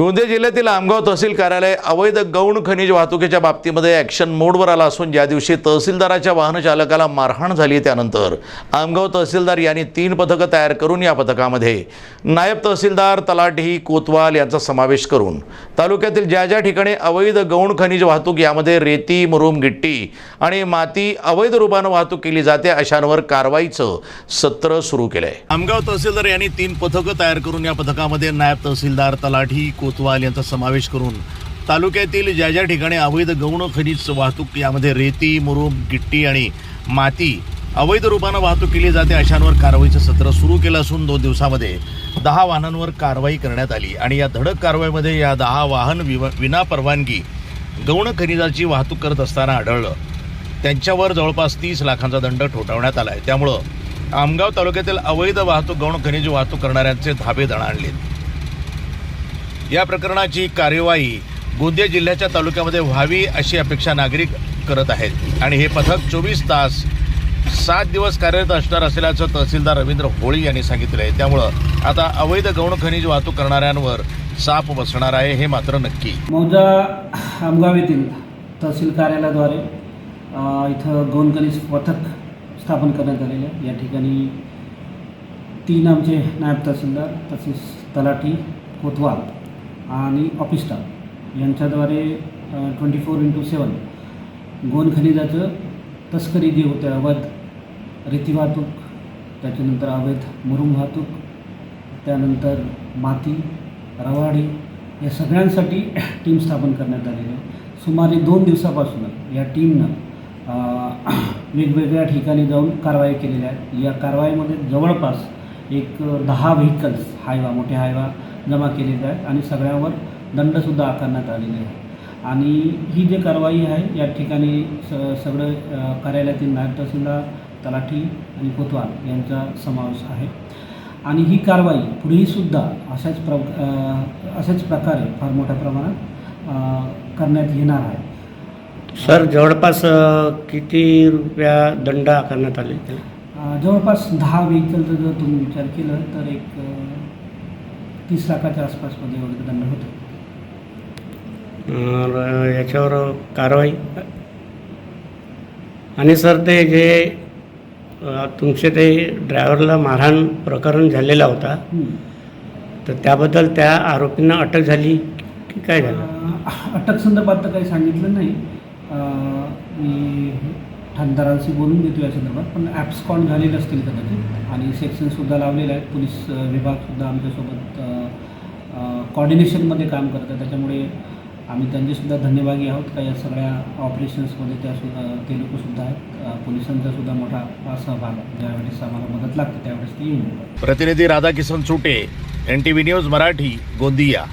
गोंदिया जिल्ह्यातील आमगाव तहसील कार्यालय अवैध गौण खनिज वाहतुकीच्या बाबतीमध्ये ॲक्शन मोडवर आला असून ज्या दिवशी तहसीलदाराच्या वाहन चालकाला मारहाण झाली त्यानंतर आमगाव तहसीलदार यांनी तीन पथकं तयार करून या पथकामध्ये. नायब तहसीलदार तलाठी कोतवाल यांचा समावेश करून. तालुक्यातील ज्या ज्या ठिकाणी अवैध गौण खनिज वाहतूक यामध्ये रेती मुरुम गिट्टी आणि माती अवैध रूपानं वाहतूक केली जाते अशांवर कारवाईचं सत्र सुरू केलं आहे आमगाव तहसीलदार यांनी तीन पथकं तयार करून या पथकामध्ये नायब तहसीलदार तलाठी कोतवाल यांचा समावेश करून तालुक्यातील ज्या ज्या ठिकाणी अवैध गौण खनिज वाहतूक यामध्ये रेती मुरुम गिट्टी आणि माती अवैध रूपानं वाहतूक केली जाते अशांवर कारवाईचं सत्र सुरू केलं असून दोन दिवसामध्ये दहा वाहनांवर कारवाई करण्यात आली. आणि या धडक कारवाईमध्ये या दहा वाहन विव विना परवानगी गौण खनिजाची वाहतूक करत असताना आढळलं. त्यांच्यावर जवळपास तीस लाखांचा दंड ठोठावण्यात आला आहे त्यामुळं आमगाव तालुक्यातील अवैध वाहतूक गौण खनिज वाहतूक करणाऱ्यांचे धाबे दणाणलेत. या प्रकरणाची कार्यवाही गोंदिया जिल्ह्याच्या तालुक्यामध्ये व्हावी अशी अपेक्षा नागरिक करत आहेत. आणि हे पथक चोवीस तास सात दिवस कार्यरत असणार असल्याचं तहसीलदार रवींद्र होळी यांनी सांगितलं आहे त्यामुळं आता अवैध गौण खनिज वाहतूक करणाऱ्यांवर साप बसणार आहे हे मात्र नक्की. मौजा आमगाव येथील तहसील कार्यालयाद्वारे इथं गौण खनिज पथक स्थापन करण्यात आलेलं आहे. या ठिकाणी तीन आमचे नायब तहसीलदार तसेच तलाठी कोतवाल आणि ऑफिस स्टाफ यांच्याद्वारे ट्वेंटी फोर इंटू सेवन गोन खनिजाचं तस्करी जी होते अवैध रेती वाहतूक त्याच्यानंतर अवैध मुरुम वाहतूक त्यानंतर माती रवाडी या सगळ्यांसाठी टीम स्थापन करण्यात आलेली आहे. सुमारे दोन दिवसापासून या टीमनं वेगवेगळ्या ठिकाणी जाऊन कारवाई केलेल्या आहेत या कारवाईमध्ये जवळपास एक दहा व्हेकल्स हायवा मोठे हायवा जमा केलेले आहेत आणि सगळ्यावर दंडसुद्धा आकारण्यात आलेले आहे. आणि ही जी कारवाई आहे या ठिकाणी स सगळं कार्यालयातील नायब तहसीलदार तलाठी आणि कोतवाल यांचा समावेश आहे. आणि ही कारवाई पुढेही सुद्धा अशाच प्र अशाच प्रकारे फार मोठ्या प्रमाणात करण्यात येणार आहे. सर जवळपास किती रुपया दंड आकारण्यात आले? जवळपास दहा व्हेकलचा जर तुम्ही विचार केला तर एक तीस लाखाच्या आसपासमध्ये वगैरे दंड होतो. याच्यावर कारवाई? आणि सर ते जे तुमचे ते ड्रायव्हरला मारहाण प्रकरण झालेला होता. तर त्याबद्दल त्या आरोपींना अटक झाली की काय झालं? अटक संदर्भात तर काही सांगितलं नाही. मी खासदारांशी बोलून घेतो या संदर्भात पण ॲप्सकॉन झालेले असतील कदाचित. आणि सेक्शनसुद्धा लावलेलं आहे पोलीस विभागसुद्धा आमच्यासोबत कॉर्डिनेशनमध्ये काम करतात. त्याच्यामुळे आम्ही त्यांचेसुद्धा धन्यवादी आहोत. का या सगळ्या ऑपरेशन्समध्ये त्या सुद्धा ते लोकसुद्धा आहेत. पोलिसांचासुद्धा मोठा सहभाग ज्यावेळेस आम्हाला मदत लागते त्यावेळेस ते येऊन प्रतिनिधी Radhakishan Sute N T V news Marathi Gondia.